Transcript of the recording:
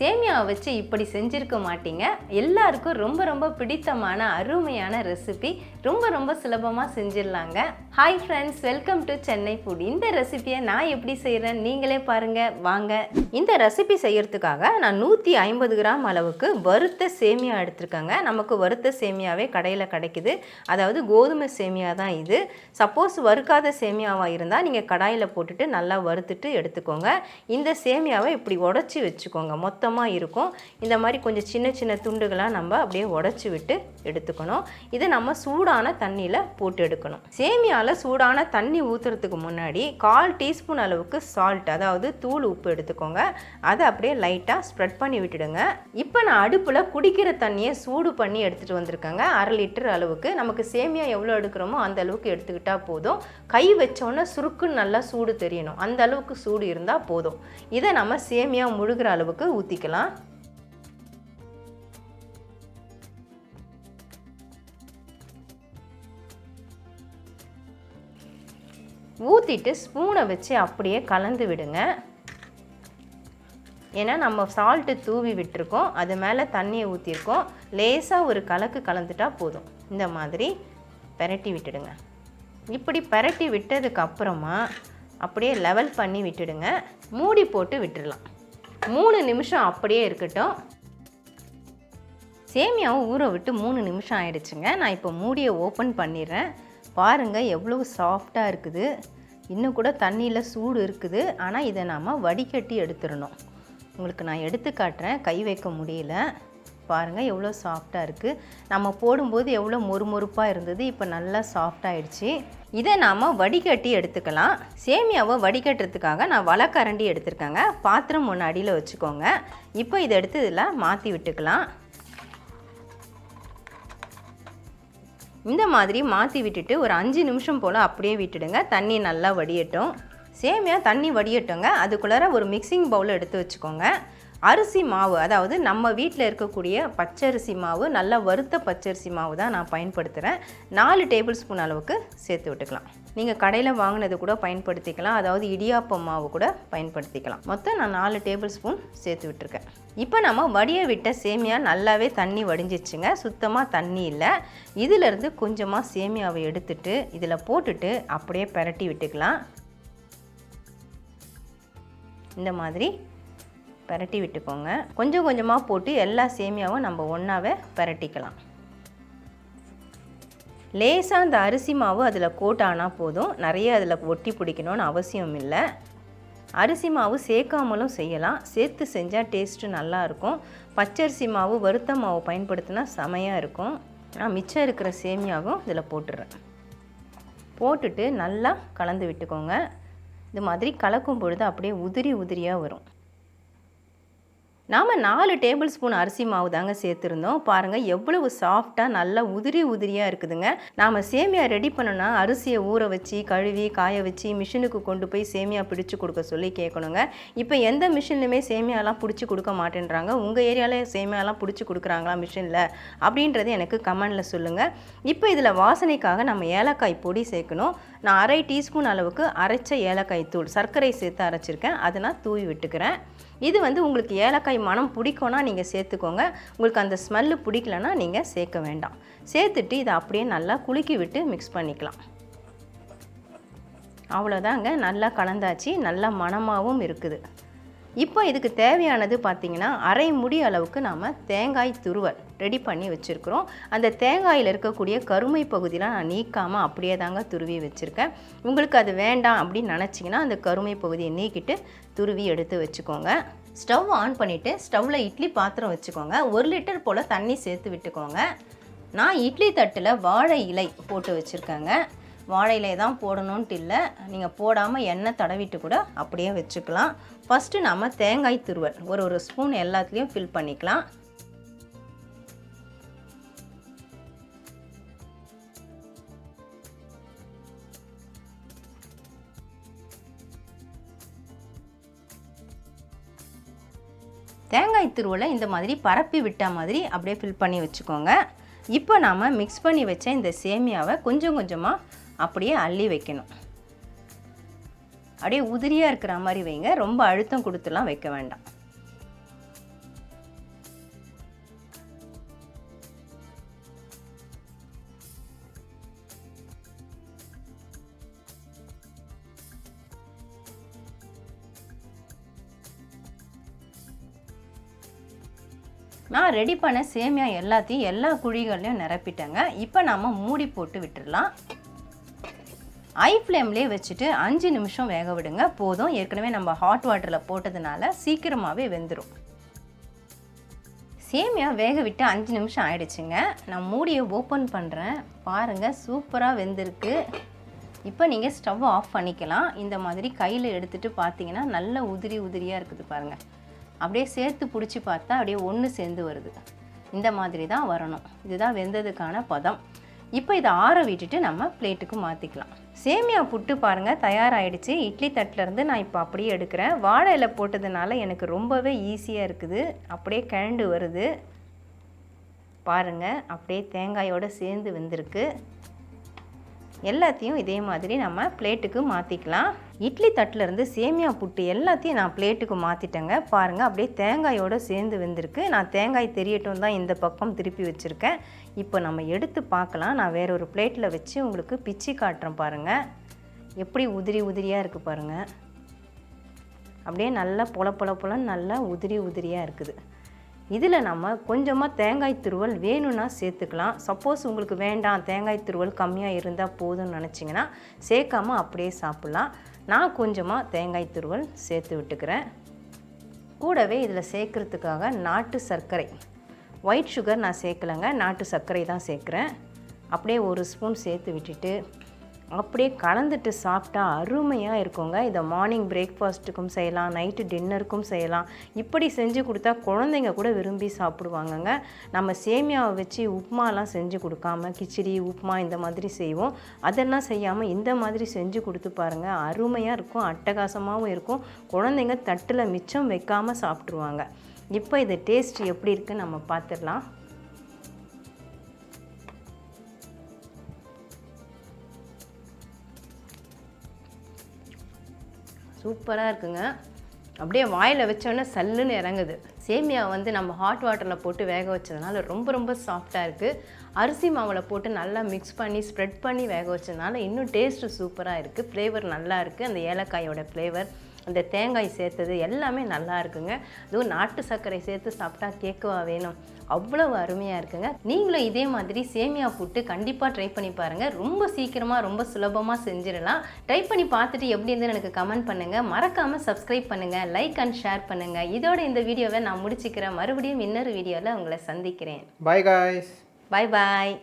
சேமியாவை வச்சு இப்படி செஞ்சுருக்க மாட்டீங்க. எல்லாருக்கும் ரொம்ப ரொம்ப பிடித்தமான அருமையான ரெசிபி ரொம்ப ரொம்ப சுலபமாக செஞ்சிடலாங்க. Hi friends welcome to Chennai food இந்த ரெசிபியை நான் எப்படி செய்கிறேன் நீங்களே பாருங்கள் வாங்க. இந்த ரெசிபி செய்யறதுக்காக நான் நூற்றி ஐம்பது கிராம் அளவுக்கு வறுத்த சேமியா எடுத்திருக்கேங்க. நமக்கு வறுத்த சேமியாவே கடையில் கிடைக்குது. அதாவது கோதுமை சேமியா தான் இது. சப்போஸ் வறுக்காத சேமியாவாக இருந்தால் நீங்கள் கடாயில் போட்டுட்டு நல்லா வறுத்துட்டு எடுத்துக்கோங்க. இந்த சேமியாவை இப்படி உடச்சி வச்சுக்கோங்க. மொத்தம் மொத்தமாக இருக்கும். இந்த மாதிரி கொஞ்சம் சின்ன சின்ன துண்டுகளாக நம்ம அப்படியே உடச்சி விட்டு எடுத்துக்கணும். இதை நம்ம சூடான தண்ணியில் போட்டு எடுக்கணும். சேமியாவில் சூடான தண்ணி ஊற்றுறதுக்கு முன்னாடி கால் டீஸ்பூன் அளவுக்கு சால்ட் அதாவது தூள் உப்பு எடுத்துக்கோங்க. அதை அப்படியே லைட்டாக ஸ்ப்ரெட் பண்ணி விட்டுடுங்க. இப்போ நான் அடுப்பில் குடிக்கிற தண்ணியை சூடு பண்ணி எடுத்துகிட்டு வந்திருக்கேங்க. அரை லிட்டர் அளவுக்கு. நமக்கு சேமியா எவ்வளோ எடுக்கிறோமோ அந்த அளவுக்கு எடுத்துக்கிட்டால் போதும். கை வச்சோன்னே சுருக்குன்னு நல்லா சூடு தெரியணும். அந்த அளவுக்கு சூடு இருந்தால் போதும். இதை நம்ம சேமியா முழுகிற அளவுக்கு ஊற்றிக்கலாம் ஊற்றிட்டு ஸ்பூனை வச்சு அப்படியே கலந்து விடுங்க. ஏன்னா நம்ம சால்ட்டு தூவி விட்டுருக்கோம். அது மேலே தண்ணியை ஊற்றிருக்கோம் லேசாக ஒரு கலக்கு கலந்துட்டா போதும். இந்த மாதிரி பெரட்டி விட்டுடுங்க. இப்படி பெரட்டி விட்டதுக்கு அப்புறமா அப்படியே லெவல் பண்ணி விட்டுடுங்க. மூடி போட்டு விட்டுடலாம் மூணு நிமிஷம் அப்படியே இருக்கட்டும். சேமியாவை ஊற விட்டு மூணு நிமிஷம் ஆயிடுச்சுங்க. நான் இப்போ மூடியை ஓப்பன் பண்ணிடுறேன். பாருங்கள் எவ்வளவு சாஃப்டாக இருக்குது. இன்னும் கூட தண்ணியில் சூடு இருக்குது. ஆனால் இதை நாம் வடிகட்டி எடுத்துடணும். உங்களுக்கு நான் எடுத்து காட்டுறேன். கை வைக்க முடியல. பாருங்கள் எவ்வளோ சாஃப்டாக இருக்குது நம்ம போடும்போது எவ்வளோ மொறுமொறுப்பாக இருந்தது. இப்போ நல்லா சாஃப்டாகிடுச்சு இதை நாம் வடிகட்டி எடுத்துக்கலாம். சேமியாவை வடிகட்டுறதுக்காக நான் வலக்கரண்டி எடுத்திருக்கேங்க. பாத்திரம் ஒன்று அடியில் வச்சுக்கோங்க. இப்போ இதை எடுத்து இதில் மாற்றி விட்டுக்கலாம். இந்த மாதிரி மாற்றி விட்டுட்டு ஒரு அஞ்சு நிமிஷம் போல் அப்படியே விட்டுடுங்க. தண்ணி நல்லா வடியட்டும். சேமியா தண்ணி வடியட்டுங்க. அதுக்குள்ளார ஒரு மிக்சிங் பவுல் எடுத்து வச்சுக்கோங்க. அரிசி மாவு அதாவது நம்ம வீட்டில் இருக்கக்கூடிய பச்சரிசி மாவு நல்லா வறுத்த பச்சரிசி மாவு தான் நான் பயன்படுத்துகிறேன் நாலு டேபிள் ஸ்பூன் அளவுக்கு சேர்த்து விட்டுக்கலாம். நீங்கள் கடையில் வாங்கினது கூட பயன்படுத்திக்கலாம். அதாவது இடியாப்பம் மாவு கூட பயன்படுத்திக்கலாம். மொத்தம் நான் நாலு டேபிள் ஸ்பூன் சேர்த்து விட்டுருக்கேன். இப்போ நம்ம வடிய விட்ட சேமியா நல்லாவே தண்ணி வடிஞ்சிச்சுங்க. சுத்தமாக தண்ணி இல்லை. இதிலேருந்து கொஞ்சமாக சேமியாவை எடுத்துட்டு இதில் போட்டுட்டு அப்படியே பரட்டி விட்டுக்கலாம். இந்த மாதிரி பரட்டி விட்டுக்கோங்க. கொஞ்சம் கொஞ்சமாக போட்டு எல்லா சேமியாவும் நம்ம ஒன்றாவே பரட்டிக்கலாம். லேசாக அந்த அரிசி மாவு அதில் கோட்டானால் போதும். நிறைய அதில் ஒட்டி பிடிக்கணும்னு அவசியம் இல்லை. அரிசி மாவு சேர்க்காமலும் செய்யலாம். சேர்த்து செஞ்சால் டேஸ்ட்டு நல்லாயிருக்கும் பச்சரிசி மாவு வறுத்த மாவு பயன்படுத்தினா செமையாக இருக்கும். நான் மிச்சம் இருக்கிற சேமியாவும் இதில் போட்டுடுறேன் போட்டுட்டு நல்லா கலந்து விட்டுக்கோங்க. இது மாதிரி கலக்கும் பொழுது அப்படியே உதிரி உதிரியாக வரும். நாம் நாலு டேபிள் ஸ்பூன் அரிசி மாவு தாங்க சேர்த்துருந்தோம். பாருங்கள் எவ்வளவு சாஃப்டாக நல்லா உதிரி உதிரியாக இருக்குதுங்க. நாம் சேமியா ரெடி பண்ணோன்னா அரிசியை ஊற வச்சு கழுவி காய வச்சு மிஷினுக்கு கொண்டு போய் சேமியா பிடிச்சி கொடுக்க சொல்லி கேட்கணுங்க. இப்போ எந்த மிஷின்லையுமே சேமியாலாம் பிடிச்சி கொடுக்க மாட்டேன்றாங்க. உங்கள் ஏரியாவில் சேமியாலாம் பிடிச்சி கொடுக்குறாங்களா மிஷினில்? அப்படின்றது எனக்கு கமெண்டில் சொல்லுங்கள் இப்போ இதில் வாசனைக்காக நம்ம ஏலக்காய் பொடி சேர்க்கணும். நான் அரை டீஸ்பூன் அளவுக்கு அரைச்ச ஏலக்காய் தூள் சர்க்கரை சேர்த்து அரைச்சிருக்கேன். அதை நான் தூவி விட்டுக்கிறேன். இது வந்து உங்களுக்கு ஏலக்காய் மனம் பிடிக்கும்னா நீங்கள் சேர்த்துக்கோங்க. உங்களுக்கு அந்த ஸ்மெல்லு பிடிக்கலனா நீங்கள் சேர்க்க வேண்டாம். சேர்த்துட்டு இதை அப்படியே நல்லா குலுக்கி விட்டு மிக்ஸ் பண்ணிக்கலாம். அவ்வளோதாங்க நல்லா கலந்தாச்சு. நல்லா மணமாகவும் இருக்குது. இப்போ இதுக்கு தேவையானது பார்த்திங்கன்னா அரை முடி அளவுக்கு நாம் தேங்காய் துருவல் ரெடி பண்ணி வச்சுருக்குறோம். அந்த தேங்காயில் இருக்கக்கூடிய கருமை பகுதியெலாம் நான் நீக்காமல் அப்படியே தாங்க துருவி வச்சுருக்கேன். உங்களுக்கு அது வேண்டாம் அப்படின்னு நினச்சிங்கன்னா அந்த கருமை பகுதியை நீக்கிட்டு துருவி எடுத்து வச்சுக்கோங்க. ஸ்டவ் ஆன் பண்ணிவிட்டு ஸ்டவ்வில் இட்லி பாத்திரம் வச்சுக்கோங்க. ஒரு லிட்டர் போல் தண்ணி சேர்த்து விட்டுக்கோங்க. நான் இட்லி தட்டில் வாழை இலை போட்டு வச்சுருக்கேங்க. வாழை தான் போடணுன்ட்டு இல்லை. நீங்கள் போடாமல் எண்ணெய் தடவிட்டு கூட அப்படியே வச்சுக்கலாம். ஃபஸ்ட்டு நம்ம தேங்காய் துருவல் ஒரு ஒரு ஸ்பூன் எல்லாத்துலேயும் ஃபில் பண்ணிக்கலாம். தேங்காய் துருவலை இந்த மாதிரி பரப்பி விட்ட மாதிரி அப்படியே ஃபில் பண்ணி வச்சுக்கோங்க. இப்போ நாம் மிக்ஸ் பண்ணி வச்ச இந்த சேமியாவை கொஞ்சம் கொஞ்சமாக அப்படியே அள்ளி வைக்கணும். அப்படியே உதிரியாக இருக்கிற மாதிரி வைங்க. ரொம்ப அழுத்தம் கொடுத்துலாம் வைக்க வேண்டாம். நான் ரெடி பண்ண சேமியா எல்லாத்தையும் எல்லா குழிகள்லையும் நிரப்பிட்டேங்க. இப்போ நம்ம மூடி போட்டு விட்டுடலாம் ஐ ஃப்ளேம்லேயே வச்சுட்டு அஞ்சு நிமிஷம் வேக விடுங்க. போதும். ஏற்கனவே நம்ம ஹாட் வாட்டரில் போட்டதுனால சீக்கிரமாகவே வெந்துடும் சேமியா வேக விட்டு அஞ்சு நிமிஷம் ஆயிடுச்சுங்க. நான் மூடியை ஓப்பன் பண்ணுறேன் பாருங்கள் சூப்பராக வெந்திருக்கு. இப்போ நீங்கள் ஸ்டவ் ஆஃப் பண்ணிக்கலாம். இந்த மாதிரி கையில் எடுத்துகிட்டு பார்த்தீங்கன்னா நல்ல உதிரி உதிரியாக இருக்குது பாருங்கள் அப்படியே சேர்த்து பிடிச்சி பார்த்தா அப்படியே ஒன்று சேர்ந்து வருது. இந்த மாதிரி தான் வரணும். இதுதான் வெந்ததுக்கான பதம். இப்போ இதை ஆற விட்டுட்டு நம்ம பிளேட்டுக்கு மாற்றிக்கலாம் சேமியா புட்டு பாருங்கள் தயாராகிடுச்சு இட்லி தட்டிலேருந்து நான் இப்போ அப்படியே எடுக்கிறேன். வாழை இலை போட்டதுனால எனக்கு ரொம்பவே ஈஸியாக இருக்குது. அப்படியே கிழண்டு வருது. பாருங்கள் அப்படியே தேங்காயோடு சேர்ந்து வந்திருக்கு. எல்லாத்தையும் இதே மாதிரி நம்ம பிளேட்டுக்கு மாற்றிக்கலாம் இட்லி தட்டிலேருந்து சேமியா புட்டு எல்லாத்தையும் நான் பிளேட்டுக்கு மாற்றிட்டேங்க பாருங்கள் அப்படியே தேங்காயோடு சேர்ந்து வந்திருக்கு. நான் தேங்காய் தெரியட்டும் தான் இந்த பக்கம் திருப்பி வச்சுருக்கேன். இப்போ நம்ம எடுத்து பார்க்கலாம். நான் வேற ஒரு பிளேட்டில் வச்சு உங்களுக்கு பிச்சு காட்டுறேன் பாருங்கள் எப்படி உதிரி உதிரியாக இருக்குது பாருங்கள் அப்படியே நல்லா பொல பொல பொலன்னு நல்லா உதிரி உதிரியாக இருக்குது. இதில் நம்ம கொஞ்சமாக தேங்காய் துருவல் வேணும்னா சேர்த்துக்கலாம். சப்போஸ் உங்களுக்கு வேண்டாம் தேங்காய் துருவல் கம்மியாக இருந்தால் போதும்னு நினச்சிங்கன்னா சேர்க்காம அப்படியே சாப்பிட்லாம். நான் கொஞ்சமாக தேங்காய் துருவல் சேர்த்து விட்டுக்கிறேன். கூடவே இதில் சேர்க்குறதுக்காக நாட்டு சர்க்கரை. ஒயிட் சுகர் நான் சேர்க்கலைங்க நாட்டு சர்க்கரை தான் சேர்க்குறேன். அப்படியே ஒரு ஸ்பூன் சேர்த்து விட்டுட்டு அப்படியே கலந்துட்டு சாப்பிட்டா அருமையாக இருக்குங்க. இதை மார்னிங் பிரேக்ஃபாஸ்ட்டுக்கும் செய்யலாம் நைட்டு டின்னருக்கும் செய்யலாம். இப்படி செஞ்சு கொடுத்தா குழந்தைங்க கூட விரும்பி சாப்பிடுவாங்கங்க. நம்ம சேமியாவை வச்சு உப்புமாலாம் செஞ்சு கொடுக்காம கிச்சடி உப்புமா இந்த மாதிரி செய்வோம். அதெல்லாம் செய்யாமல் இந்த மாதிரி செஞ்சு கொடுத்து பாருங்கள் அருமையாக இருக்கும் அட்டகாசமாகவும் இருக்கும். குழந்தைங்க தட்டில் மிச்சம் வைக்காமல் சாப்பிட்ருவாங்க இப்போ இது டேஸ்ட் எப்படி இருக்குன்னு நம்ம பார்த்துடலாம். சூப்பராக இருக்குங்க. அப்படியே வாயில் வச்சோன்னே சல்லுன்னு இறங்குது. சேமியா வந்து நம்ம ஹாட் வாட்டரில் போட்டு வேக வச்சதுனால ரொம்ப ரொம்ப சாஃப்டாக இருக்குது அரிசி மாவில் போட்டு நல்லா மிக்ஸ் பண்ணி ஸ்ப்ரெட் பண்ணி வேக வச்சதுனால இன்னும் டேஸ்ட்டு சூப்பராக இருக்குது ஃப்ளேவர் நல்லா இருக்குது அந்த ஏலக்காயோட ஃப்ளேவர் அந்த தேங்காய் சேர்த்தது எல்லாமே நல்லா இருக்குங்க. அதுவும் நாட்டு சர்க்கரை சேர்த்து சாப்பிட்டா கேட்கவா வேணும். அவ்வளவு அருமையாக இருக்குங்க. நீங்களும் இதே மாதிரி சேமியா புட்டு கண்டிப்பாக ட்ரை பண்ணி பாருங்கள் ரொம்ப சீக்கிரமாக ரொம்ப சுலபமாக செஞ்சிடலாம். ட்ரை பண்ணி பார்த்துட்டு எப்படி இருந்துன்னு எனக்கு கமெண்ட் பண்ணுங்கள் மறக்காமல் சப்ஸ்கிரைப் பண்ணுங்கள் லைக் அண்ட் ஷேர் பண்ணுங்கள் இதோட இந்த வீடியோவை நான் முடிச்சுக்கிறேன். மறுபடியும் இன்னொரு வீடியோவில் உங்களை சந்திக்கிறேன். Bye guys. பாய் பாய்